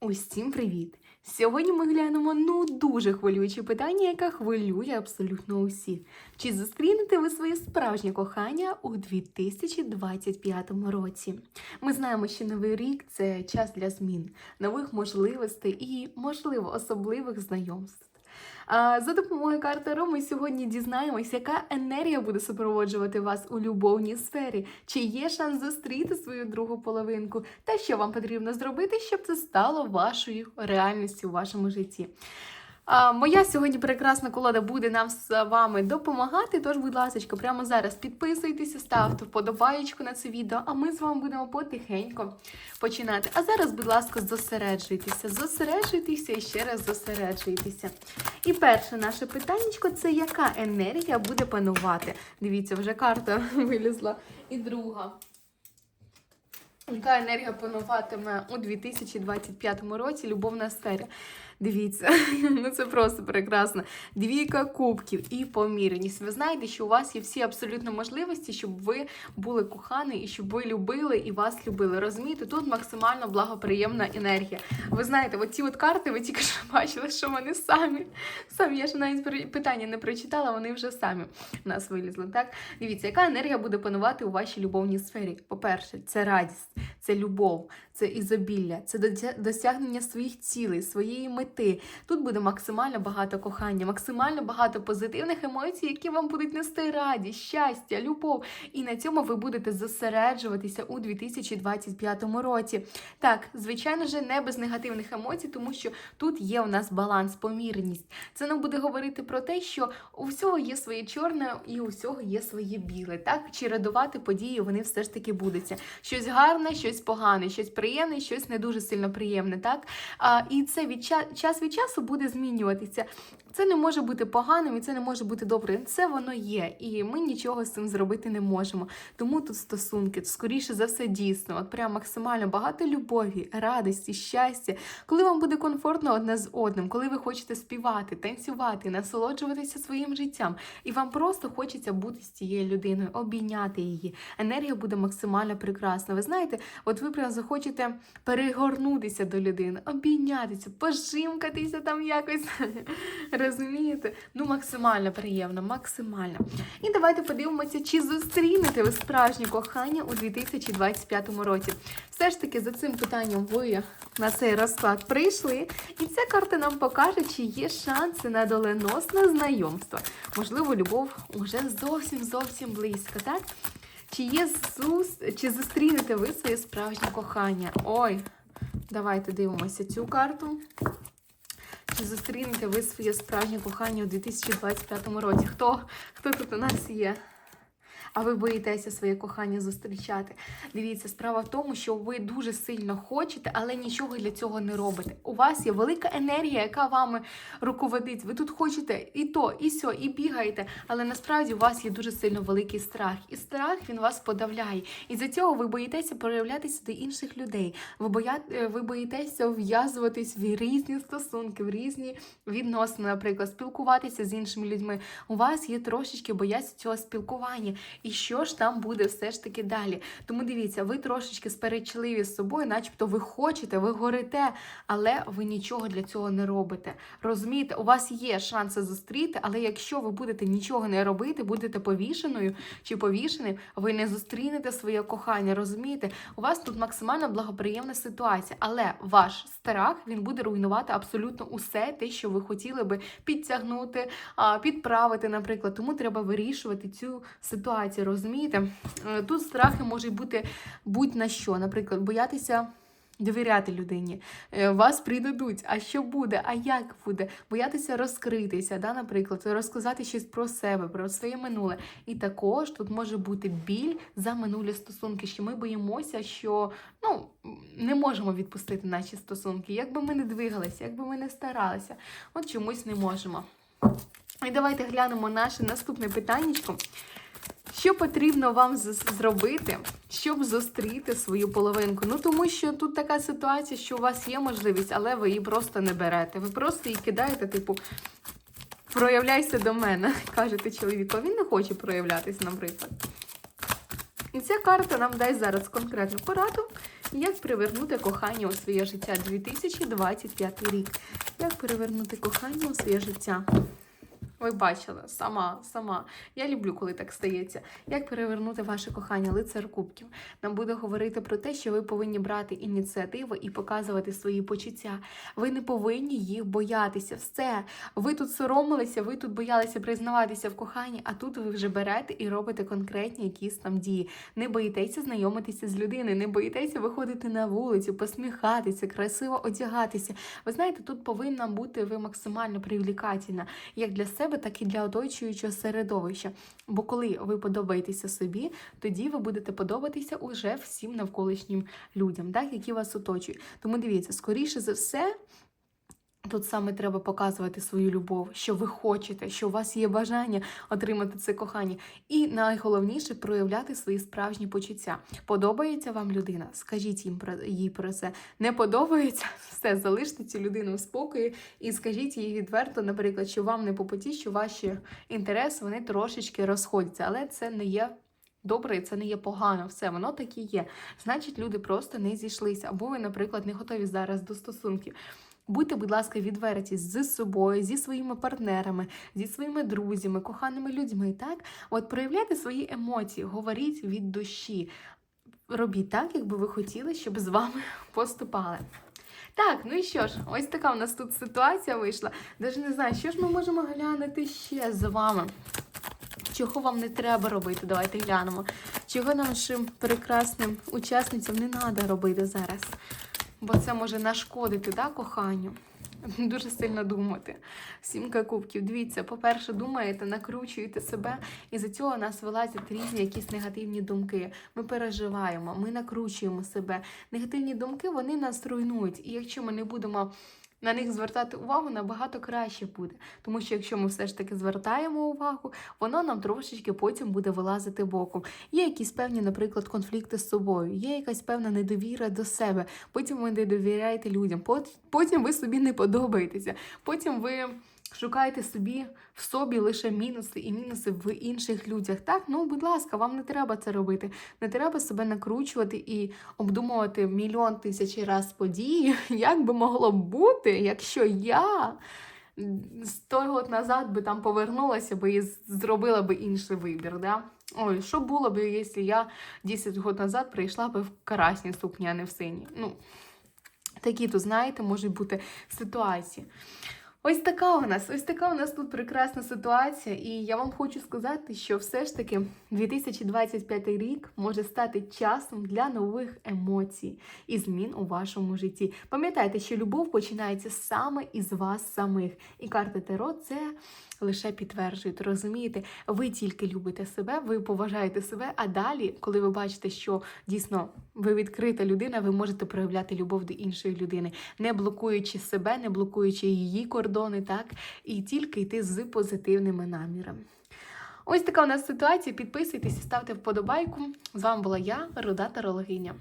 Усім привіт! Сьогодні ми глянемо ну дуже хвилююче питання, яке хвилює абсолютно усіх. Чи зустрінете ви своє справжнє кохання у 2025 році? Ми знаємо, що новий рік це час для змін, нових можливостей і, можливо, особливих знайомств. За допомогою карти Ро ми сьогодні дізнаємось, яка енергія буде супроводжувати вас у любовній сфері, чи є шанс зустріти свою другу половинку, та що вам потрібно зробити, щоб це стало вашою реальністю у вашому житті. Моя сьогодні прекрасна колода буде нам з вами допомагати. Тож, будь ласка, прямо зараз підписуйтеся, ставте вподобаєчку на це відео, а ми з вами будемо потихеньку починати. А зараз, будь ласка, зосереджуйтеся, зосереджуйтеся і ще раз зосереджуйтеся. І перше наше питаннячко це яка енергія буде панувати? Дивіться, вже карта вилізла. І друга. Яка енергія пануватиме у 2025 році любовна сфера? Дивіться, ну це просто прекрасно. Двійка кубків і поміреність. Ви знаєте, що у вас є всі абсолютно можливості, щоб ви були кохані і щоб ви любили і вас любили. Розумієте, тут максимально благоприємна енергія. Ви знаєте, от ці от карти, ви тільки що бачили, що вони самі. Самі я ж навіть питання не прочитала, вони вже самі в нас вилізли. Так, дивіться, яка енергія буде панувати у вашій любовній сфері? По-перше, це радість, це любов, це ізобілля, це досягнення своїх цілей, своєї мети. Тут буде максимально багато кохання, максимально багато позитивних емоцій, які вам будуть нести радість, щастя, любов. І на цьому ви будете зосереджуватися у 2025 році. Так, звичайно ж, не без негативних емоцій, тому що тут є у нас баланс, помірність. Це нам буде говорити про те, що у всього є своє чорне і у всього є своє біле. Так, чередувати події вони все ж таки будуться. Щось гарне, щось погане, щось приємне, щось не дуже сильно приємне. Так, а, і це від ча- час від часу буде змінюватися. Це не може бути поганим і це не може бути добрим. Це воно є, і ми нічого з цим зробити не можемо. Тому тут стосунки, скоріше за все, дійсно, от прям максимально багато любові, радості, щастя, коли вам буде комфортно одне з одним, коли ви хочете співати, танцювати, насолоджуватися своїм життям, і вам просто хочеться бути з цією людиною, обійняти її. Енергія буде максимально прекрасна. Ви знаєте, от ви прям захочете перегорнутися до людини, обійнятися, пожимкатися там якось. Розумієте? Ну, максимально приємно, максимально. І давайте подивимося, чи зустрінете ви справжнє кохання у 2025 році. Все ж таки, за цим питанням ви на цей розклад прийшли, і ця карта нам покаже, чи є шанси на доленосне знайомство. Можливо, любов уже зовсім зовсім близько, так? Чи є зус... чи зустрінете ви своє справжнє кохання? Ой, давайте дивимося цю карту. Чи зустрінете ви своє справжнє кохання у 2025 році? Хто, хто тут у нас є? А ви боїтеся своє кохання зустрічати. Дивіться, справа в тому, що ви дуже сильно хочете, але нічого для цього не робите. У вас є велика енергія, яка вами руководить. Ви тут хочете і то, і сьо, і бігаєте, але насправді у вас є дуже сильно великий страх. І страх він вас подавляє. І за цього ви боїтеся проявлятися до інших людей. Ви, боя... е, ви боїтеся вв'язуватись в різні стосунки, в різні відносини, наприклад, спілкуватися з іншими людьми. У вас є трошечки боязнь цього спілкування. І що ж там буде все ж таки далі? Тому дивіться, ви трошечки сперечливі з собою, начебто ви хочете, ви горите, але ви нічого для цього не робите. Розумієте, у вас є шанси зустріти, але якщо ви будете нічого не робити, будете повішеною чи повішеним, ви не зустрінете своє кохання. Розумієте? У вас тут максимально благоприємна ситуація, але ваш страх він буде руйнувати абсолютно усе те, що ви хотіли би підтягнути, підправити, наприклад. Тому треба вирішувати цю ситуацію. Розумієте? Е, Тут страхи можуть бути будь-на що, наприклад, боятися. Довіряти людині, Е, вас придадуть, а що буде, а як буде, боятися розкритися, да, наприклад, розказати щось про себе, про своє минуле. І також тут може бути біль за минулі стосунки, що ми боїмося, що ну, не можемо відпустити наші стосунки. Як би ми не двигалися, як би ми не старалися, от чомусь не можемо. І давайте глянемо наше наступне питаннячко. Що потрібно вам зробити, щоб зустріти свою половинку? Ну тому що тут така ситуація, що у вас є можливість, але ви її просто не берете. Ви просто її кидаєте, типу, проявляйся до мене, кажете чоловіку. Він не хоче проявлятись, наприклад. І ця карта нам дасть зараз конкретну пораду, Як привернути кохання у своє життя 2025 рік? Як перевернути кохання у своє життя? Ви бачили, сама, сама. Я люблю, коли так стається. Як перевернути ваше кохання, лицар кубків? Нам буде говорити про те, що ви повинні брати ініціативу і показувати свої почуття. Ви не повинні їх боятися. Все. Ви тут соромилися, ви тут боялися признаватися в коханні, а тут ви вже берете і робите конкретні якісь там дії. Не боїтеся знайомитися з людиною, не боїтеся виходити на вулицю, посміхатися, красиво одягатися. Ви знаєте, тут повинна бути ви максимально привлекательна, як для себе, так і для оточуючого середовища. Бо коли ви подобаєтеся собі, тоді ви будете подобатися уже всім навколишнім людям, так, які вас оточують. Тому дивіться, скоріше за все. Тут саме треба показувати свою любов, що ви хочете, що у вас є бажання отримати це кохання. І найголовніше проявляти свої справжні почуття. Подобається вам людина? Скажіть їм про їй про це. Не подобається, все, залиште цю людину в спокої і скажіть їй відверто, наприклад, що вам не по поті, що ваші інтереси вони трошечки розходяться, але це не є. Добре, це не є погано, все воно так і є. Значить, люди просто не зійшлися, або ви, наприклад, не готові зараз до стосунків. Будьте, будь ласка, відверті з собою, зі своїми партнерами, зі своїми друзями, коханими людьми. Так, от проявляйте свої емоції, говоріть від душі. Робіть так, якби ви хотіли, щоб з вами поступали. Так, ну і що ж, ось така у нас тут ситуація вийшла. Даже не знаю, що ж ми можемо глянути ще з вами. Чого вам не треба робити? Давайте глянемо. Чого нашим прекрасним учасницям не треба робити зараз? Бо це може нашкодити да, коханню. Дуже сильно думати. Сімка кубків. Дивіться, по-перше, думаєте, накручуєте себе, і за цього нас вилазять різні якісь негативні думки. Ми переживаємо, ми накручуємо себе. Негативні думки вони нас руйнують. І якщо ми не будемо на них звертати увагу, набагато краще буде. Тому що якщо ми все ж таки звертаємо увагу, воно нам трошечки потім буде вилазити боком. Є якісь певні, наприклад, конфлікти з собою, є якась певна недовіра до себе. Потім ви не довіряєте людям, потім ви собі не подобаєтеся, потім ви. Шукаєте собі в собі лише мінуси і мінуси в інших людях. Так, ну будь ласка, вам не треба це робити. Не треба себе накручувати і обдумувати мільйон тисяч раз події, як би могло бути, якщо я сто років назад би там повернулася би і зробила би інший вибір. Да? Ой, що було б, якщо я 10 років назад прийшла би в красній сукні, а не в синій. Ну, такі то, знаєте, можуть бути ситуації. Ось така у нас, ось така у нас тут прекрасна ситуація, і я вам хочу сказати, що все ж таки 2025 рік може стати часом для нових емоцій і змін у вашому житті. Пам'ятайте, що любов починається саме із вас самих, і карта Таро це лише підтверджують. Розумієте, ви тільки любите себе, ви поважаєте себе. А далі, коли ви бачите, що дійсно ви відкрита людина, ви можете проявляти любов до іншої людини, не блокуючи себе, не блокуючи її кордони, так і тільки йти з позитивними намірами. Ось така у нас ситуація. Підписуйтесь, ставте вподобайку. З вами була я, Руда Тарологиня.